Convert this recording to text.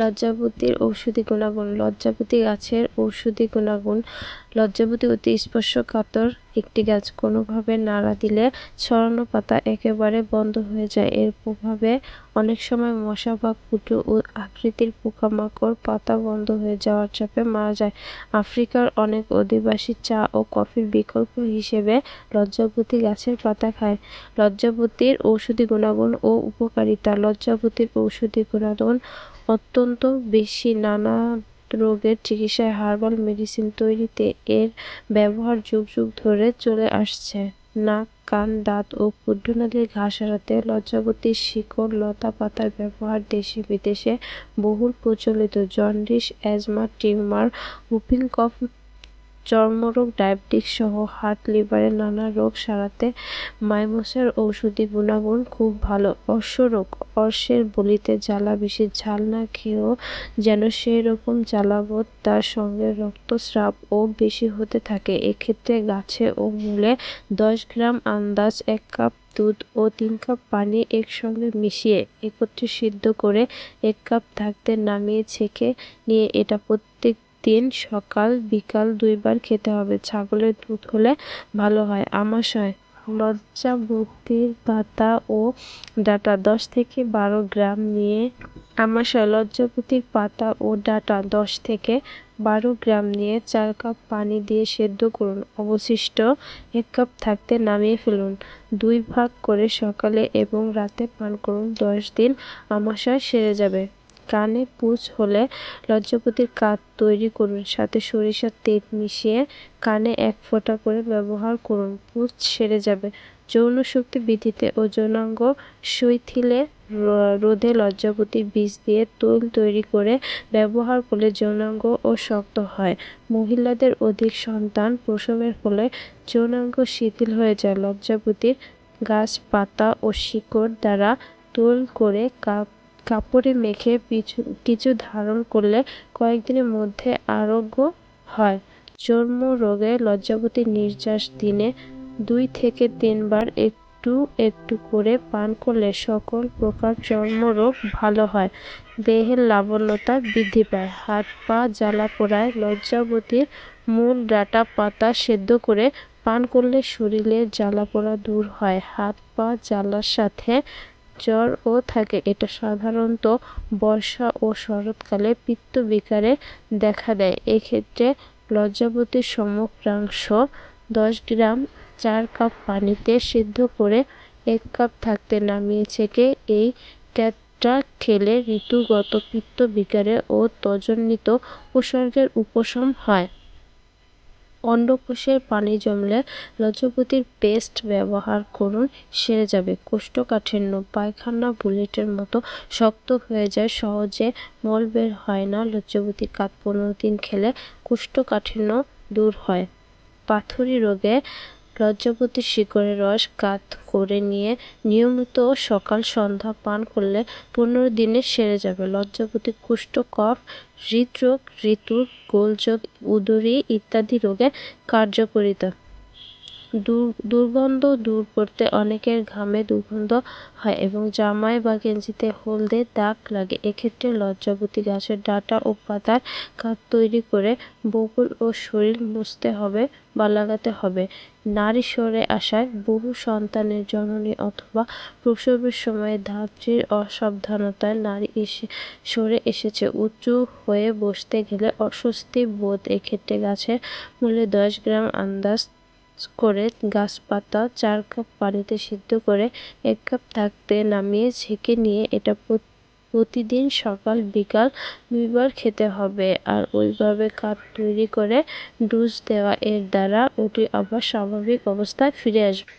লজ্জাবতীর ঔষধি গুণাগুণ লজ্জাবতী গাছের ঔষধি গুণাগুণ লজ্জাবতী অতি স্পর্শকাতর একটি গাছ কোনোভাবে নাড়া দিলে ছড়ানো পাতা একেবারে বন্ধ হয়ে যায়। এর প্রভাবে অনেক সময় মশা বা কুটু ও আকৃতির পোকামাকড় পাতা বন্ধ হয়ে যাওয়ার চাপে মারা যায়। আফ্রিকার অনেক অধিবাসী চা ও কফির বিকল্প হিসেবে লজ্জাবতী গাছের পাতা খায়। লজ্জাবতীর ঔষধি গুণাগুণ ও উপকারিতা। লজ্জাবতীর ঔষধি গুণাগুণ অত্যন্ত বেশি। নানা রোগের চিকিৎসায় হার্বাল মেডিসিন তৈরিতে এর ব্যবহার যুগ যুগ ধরে চলে আসছে। নাক, কান, দাঁত ও ক্ষুদ্রনালীর ঘা সারাতে লজ্জাবতীর শিকড়, লতা পাতার ব্যবহার দেশে বিদেশে বহুল প্রচলিত। Jaundice, asthma, tumour whooping cough চর্মরোগ, ডায়াবেটিস সহ হার্ট লিভারের নানা রোগ সারাতে মাইমোসের ঔষধি গুণাগুণ খুব ভালো। অশ্বরোগ অশ্বের বলিতে জ্বালা বেশি, ঝাল না খেয়েও যেন সেই রকম জ্বালাবোধ তার সঙ্গে রক্তস্রাবও বেশি হতে থাকে। এক্ষেত্রে গাছে ও মূলে দশ গ্রাম আন্দাজ, এক কাপ দুধ ও তিন কাপ পানি একসঙ্গে মিশিয়ে একত্রে সিদ্ধ করে এক কাপ থাকতে নামিয়ে ছেঁকে নিয়ে এটা প্রত্যেক দিন সকাল, বিকাল দুইবার খেতে হবে। ছাগলের দুধ হলে ভালো হয়। আমাশয় লজ্জাবতীর পাতা ও ডাঁটা দশ থেকে বারো গ্রাম নিয়ে আমাশয় লজ্জাবতীর পাতা ও ডাঁটা দশ থেকে বারো গ্রাম নিয়ে চার কাপ পানি দিয়ে সেদ্ধ করুন। অবশিষ্ট এক কাপ থাকতে নামিয়ে ফেলুন। দুই ভাগ করে সকালে এবং রাতে পান করুন। দশ দিন আমাশয় সেরে যাবে। কানে পুঁজ হলে লজ্জাপতির কাঠ তৈরি করুন, সাথে সরিষার তেল মিশিয়ে কানে এক ফোঁটা করে ব্যবহার করুন, পুঁজ সেরে যাবে। যৌন শক্তি বৃদ্ধিতে ও যৌনাঙ্গ শৈথিলে রোধে লজ্জাপতির বীজ দিয়ে তৈল তৈরি করে ব্যবহার করলে যৌনাঙ্গ ও শক্ত হয়। মহিলাদের অধিক সন্তান প্রসবের ফলে যৌনাঙ্গ শিথিল হয়ে যায়। লজ্জাপতির গাছ পাতা ও শিকড় দ্বারা তোল করে কাপ কাপড়ে মেখে পিছু, কিছু ধারণ করলে কয়েকদিনের মধ্যে আরোগ্য হয়। চর্ম রোগে লজ্জাবতী নির্যাস দিনে দুই থেকে তিনবার একটু একটু করে পান করলে সকল প্রকার চর্মরোগ ভালো হয়। দেহের লাবণ্যতা বৃদ্ধি পায়। হাত পা জ্বালা পোড়ায়। লজ্জাবতীর মূল ডাঁটা পাতা সেদ্ধ করে পান করলে শরীরের জ্বালা পোড়া দূর হয়। হাত পা জ্বালার সাথে জ্বরও থাকে। এটা সাধারণত বর্ষা ও শরৎকালে পিত্ত বিকারে দেখা দেয়। এক্ষেত্রে লজ্জাবতীর সমগ্রাংশ দশ গ্রাম চার কাপ পানিতে সিদ্ধ করে এক কাপ থাকতে নামিয়ে ছেঁকে এই ট্যাপটা খেলে ঋতুগত পিত্ত বিকারে ও ত্বজনিত উপসর্গের উপশম হয়। অন্ডকোষের পানি জমলে লজ্জাপতির পেস্ট ব্যবহার করুন, সেরে যাবে। কোষ্ঠকাঠিন্য, পায়খানা বুলেটের মতো শক্ত হয়ে যায়, সহজে মল বের হয় না। লজ্জাবতী কাত পনেরো দিন খেলে কোষ্ঠকাঠিন্য দূর হয়। পাথুরি রোগে লজ্জাপতির শিকড়ের রস কাত করে নিয়ে নিয়মিত সকাল সন্ধ্যা পান করলে পনেরো দিনে সেরে যাবে। লজ্জাপতি কুষ্ঠ কফ, হৃদরোগ ঋতু গোলযোগ, উদরী ইত্যাদি রোগে কার্যকরিতা দুর্গন্ধ দূর করতে অনেকের ঘামে দুর্গন্ধ হয় এবং জামায় বা গেঞ্জিতে হলদে দাগ লাগে। এক্ষেত্রে লজ্জাবতী গাছের ডাঁটা ও পাতার কাঠ তৈরি করে বকুল ও শরীর মুছতে হবে বা লাগাতে হবে। নারী সরে আসায় বহু সন্তানের জননী অথবা প্রসবের সময় ধাত্রীর অসাবধানতায় নারী এসে, সরে এসেছে। উঁচু হয়ে বসতে গেলে অস্বস্তি বোধ। এক্ষেত্রে গাছের মূলে দশ গ্রাম আন্দাজ করে গাছ পাতা চার কাপ পানিতে সিদ্ধ করে এক কাপ থাকতে নামিয়ে ছেঁকে নিয়ে এটা প্রতিদিন সকাল বিকাল দুইবার খেতে হবে। আর ওইভাবে কাপ তৈরি করে ডোজ দেওয়া এর দ্বারা ওটি আবার স্বাভাবিক অবস্থায় ফিরে আসবে।